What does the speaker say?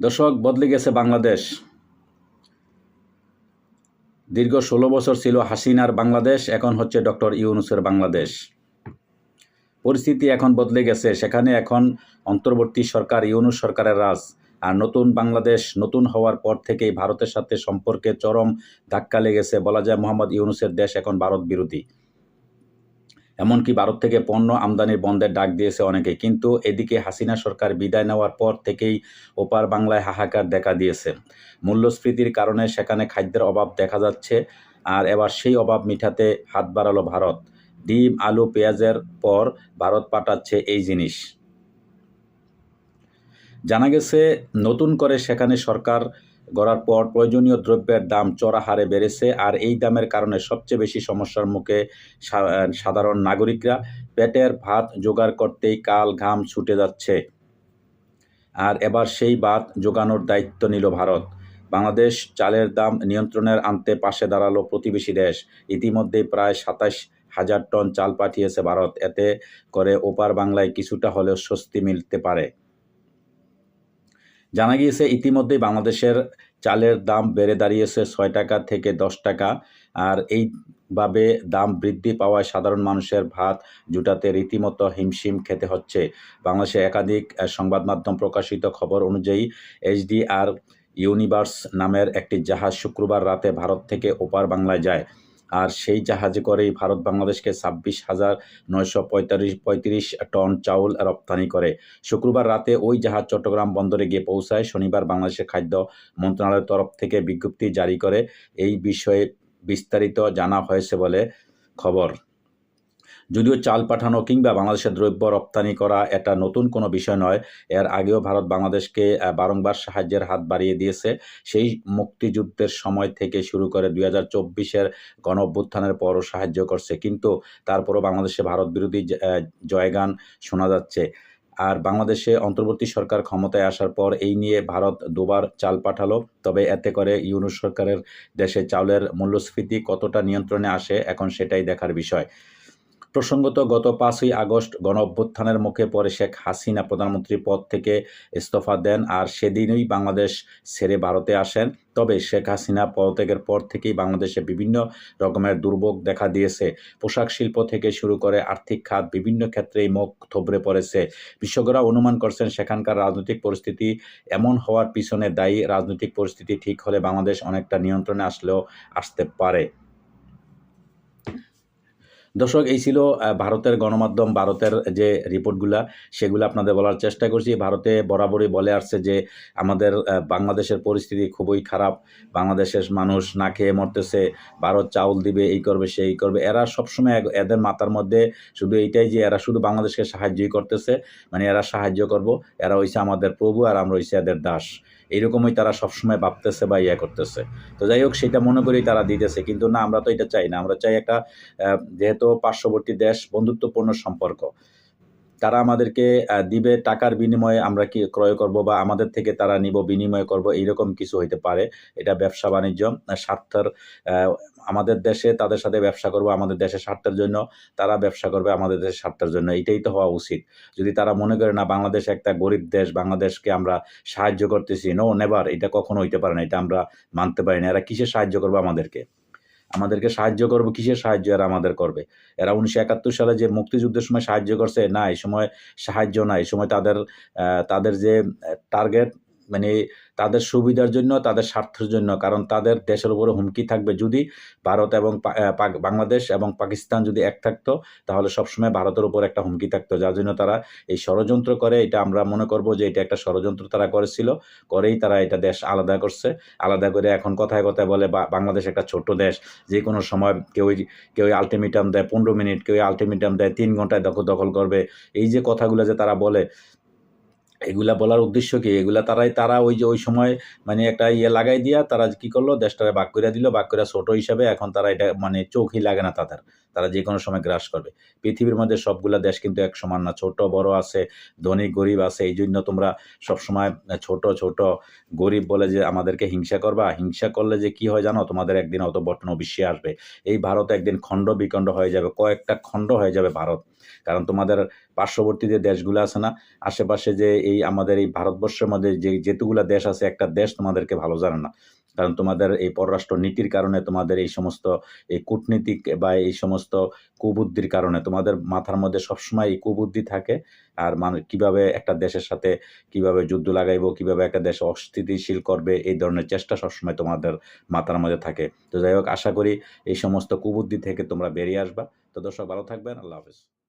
দর্শক, বদলে গেছে বাংলাদেশ। দীর্ঘ ষোলো বছর ছিল হাসিনার বাংলাদেশ, এখন হচ্ছে ডক্টর ইউনুসের বাংলাদেশ। পরিস্থিতি এখন বদলে গেছে, সেখানে এখন অন্তর্বর্তী সরকার, ইউনুস সরকারের রাজ। আর নতুন বাংলাদেশ, নতুন হওয়ার পর থেকেই ভারতের সাথে সম্পর্কে চরম ধাক্কা লেগেছে, বলা যায় মোহাম্মদ ইউনুসের দেশ এখন ভারত বিরোধী। এমনকি ভারত থেকে পণ্য আমদানির বন্ধের ডাক দিয়েছে অনেকে। কিন্তু এদিকে হাসিনা সরকার বিদায় নেওয়ার পর থেকেই ওপার বাংলায় হাহাকার দেখা দিয়েছে। মূল্যস্ফীতির কারণে সেখানে খাদ্যের অভাব দেখা যাচ্ছে আর এবার সেই অভাব মিঠাতে হাত বাড়ালো ভারত। ডিম, আলু, পেঁয়াজের পর ভারত পাঠাচ্ছে এই জিনিস। জানা গেছে, নতুন করে সেখানে সরকার গড়ার পর প্রয়োজনীয় দ্রব্যের দাম চড়া হারে বেড়েছে, আর এই দামের কারণে সবচেয়ে বেশি সমস্যার মুখে সাধারণ নাগরিকরা পেটের ভাত জোগাড় করতেই কাল ঘাম ছুটে যাচ্ছে। আর এবার সেই ভাত জোগানোর দায়িত্ব নিল ভারত। বাংলাদেশ চালের দাম নিয়ন্ত্রণের আনতে পাশে দাঁড়াল প্রতিবেশী দেশ। ইতিমধ্যে প্রায় সাতাশ হাজার টন চাল পাঠিয়েছে ভারত। এতে করে ওপার বাংলায় কিছুটা হলেও স্বস্তি মিলতে পারে। জানা গিয়েছে, ইতিমধ্যেই বাংলাদেশের চালের দাম বেড়ে দাঁড়িয়েছে ছয় টাকা থেকে দশ টাকা। আর এইভাবে দাম বৃদ্ধি পাওয়ায় সাধারণ মানুষের ভাত জুটাতে রীতিমতো হিমশিম খেতে হচ্ছে। বাংলাদেশে একাধিক সংবাদ মাধ্যম প্রকাশিত খবর অনুযায়ী এইচডিআর ইউনিভার্স নামের একটি জাহাজ শুক্রবার রাতে ভারত থেকে ওপার বাংলায় যায়। আর সেই জাহাজে করেই ভারত বাংলাদেশকে ছাব্বিশ হাজার নয়শো পঁয়তাল্লিশ, পঁয়ত্রিশ টন চাউল রপ্তানি করে। শুক্রবার রাতে ওই জাহাজ চট্টগ্রাম বন্দরে গিয়ে পৌঁছায়। শনিবার বাংলাদেশের খাদ্য মন্ত্রণালয়ের তরফ থেকে বিজ্ঞপ্তি জারি করে। এই বিষয়ে বিস্তারিত জানা হয়েছে বলে খবর। যদিও চাল পাঠানো কিংবা বাংলাদেশের দ্রব্য রপ্তানি করা এটা নতুন কোনো বিষয় নয়, এর আগেও ভারত বাংলাদেশকে বারংবার সাহায্যের হাত বাড়িয়ে দিয়েছে। সেই মুক্তিযুদ্ধের সময় থেকে শুরু করে দুই হাজার চব্বিশের গণ অভ্যুত্থানের পরও সাহায্য করছে, কিন্তু তারপরও বাংলাদেশে ভারত বিরোধী জয়গান শোনা যাচ্ছে। আর বাংলাদেশে অন্তর্বর্তী সরকার ক্ষমতায় আসার পর এই নিয়ে ভারত দুবার চাল পাঠালো, তবে এতে করে ইউনুস সরকারের দেশে চাউলের মূল্যস্ফীতি কতটা নিয়ন্ত্রণে আসে এখন সেটাই দেখার বিষয়। প্রসঙ্গত, গত পাঁচই আগস্ট গণ অভ্যুত্থানের মুখে পরে শেখ হাসিনা প্রধানমন্ত্রী পদ থেকে ইস্তফা দেন আর সেদিনই বাংলাদেশ ছেড়ে ভারতে আসেন। তবে শেখ হাসিনা পদত্যাগের পর থেকেই বাংলাদেশে বিভিন্ন রকমের দুর্ভোগ দেখা দিয়েছে। পোশাক শিল্প থেকে শুরু করে আর্থিক খাত, বিভিন্ন ক্ষেত্রেই মুখ থবড়ে পড়েছে। বিশেষজ্ঞরা অনুমান করছেন, সেখানকার রাজনৈতিক পরিস্থিতি এমন হওয়ার পিছনে দায়ী। রাজনৈতিক পরিস্থিতি ঠিক হলে বাংলাদেশ অনেকটা নিয়ন্ত্রণে আসলেও আসতে পারে। দর্শক এই ছিল ভারতের গণমাধ্যম ভারতের যে রিপোর্টগুলা সেগুলো আপনাদের বলার চেষ্টা করছি। ভারতে বরাবরই বলে আসছে যে আমাদের বাংলাদেশের পরিস্থিতি খুবই খারাপ। বাংলাদেশের মানুষ না খেয়ে মরতেছে ভারত চাউল দিবে এই করবে সেই করবে। এরা সবসময় এদের মাথার মধ্যে শুধু এইটাই যে এরা শুধু বাংলাদেশকে সাহায্যই করতেছে মানে এরা সাহায্য করব। এরা হইছে আমাদের প্রভু আর আমরা হইছে এদের দাস। এইরকমই তারা সবসময় ভাবতেছে বা ইয়ে করতেছে। তো যাই হোক সেটা মনে করেই তারা দিতেছে। কিন্তু না আমরা তো এটা চাই না। আমরা চাই একটা আহ, যেহেতু পার্শ্ববর্তী দেশ বন্ধুত্বপূর্ণ সম্পর্ক। তারা আমাদেরকে দিবে টাকার বিনিময়ে আমরা কি ক্রয় করব বা আমাদের থেকে তারা নিব, বিনিময় করব, এইরকম কিছু হইতে পারে। এটা ব্যবসা বাণিজ্য স্বার্থের আমাদের দেশে তাদের সাথে ব্যবসা করব, আমাদের দেশের স্বার্থের জন্য, তারা ব্যবসা করবে আমাদের দেশের স্বার্থের জন্য। এটাই তো হওয়া উচিত। যদি তারা মনে করে, না, বাংলাদেশ একটা গরিব দেশ, বাংলাদেশকে আমরা সাহায্য করতেছি। নো নেভার এটা কখনো হইতে পারে না, এটা আমরা মানতে পারি না। এরা কিসে সাহায্য করবে আমাদেরকে? আমাদেরকে সাহায্য করবে, কিসের সাহায্য এরা আমাদের করবে? এরা উনিশশো একাত্তর সালে যে মুক্তিযুদ্ধের সময় সাহায্য করছে, না, এই সময় সাহায্য না, এই সময় তাদের তাদের যে টার্গেট মানে তাদের সুবিধার জন্য, তাদের স্বার্থের জন্য, কারণ তাদের দেশের উপরে হুমকি থাকবে। যদি ভারত এবং বাংলাদেশ এবং পাকিস্তান যদি এক থাকতো, তাহলে সবসময় ভারতের উপর একটা হুমকি থাকতো, যার জন্য তারা এই ষড়যন্ত্র করে। এটা আমরা মনে করব যে এটা একটা ষড়যন্ত্র তারা করেছিল, করেই তারা এটা দেশ আলাদা করছে। আলাদা করে এখন কথায় কথায় বলে বাংলাদেশ একটা ছোট দেশ, যে কোনো সময় কেউ কেউ আলটিমেটাম দেয়, পনেরো মিনিট, কেউ আলটিমেটাম দেয়, তিন ঘন্টায় দখল দখল করবে। এই যে কথাগুলো যে তারা বলে এগুলা বলার উদ্দেশ্য কি? এগুলা তারাই, তারা ওই যে, ওই সময় মানে একটা ইয়ে লাগাই দিয়া তারা কি করল? দেশটারে বাক করে দিল। বাক করে ছোট হিসাবে এখন তারা এটা মানে চোখই লাগে না তাদের। তারা যে কোনো সময় গ্রাস করবে। পৃথিবীর মধ্যে সবগুলা দেশ কিন্তু এক সমান না। ছোট, বড় আছে, ধনী, গরিব আছে। এই জন্য তোমরা সবসময় ছোট ছোট, গরিব বলে যে আমাদেরকে হিংসা করবা। হিংসা করলে যে কি হয় জানো? তোমাদের একদিন অত বর্তন অবশ্যই আসবে। এই ভারত একদিন খণ্ড বিখণ্ড হয়ে যাবে। কয়েকটা খণ্ড হয়ে যাবে ভারত। কারণ তোমাদের পার্শ্ববর্তী যে দেশগুলো আছে না, আশেপাশে যে এই আমাদের এই ভারতবর্ষের মধ্যে যে যেতুগুলা দেশ আছে, একটা দেশ তোমাদেরকে ভালো জানে না। কারণ তোমাদের এই পররাষ্ট্র নীতির কারণে তোমাদের এই সমস্ত, এই কূটনীতিক বা এই সমস্ত কুবুদ্ধির কারণে তোমাদের মাথার মধ্যে সবসময় এই কুবুদ্ধি থাকে। আর মানুষ কীভাবে একটা দেশের সাথে কীভাবে যুদ্ধ লাগাইবো, কীভাবে একটা দেশ অস্থিতিশীল করবে, এই ধরনের চেষ্টা সবসময় তোমাদের মাথার মধ্যে থাকে। তো যাই হোক, আশা করি এই সমস্ত কুবুদ্ধি থেকে তোমরা বেরিয়ে আসবা। তো দর্শক, ভালো থাকবেন। আল্লাহ হাফেজ।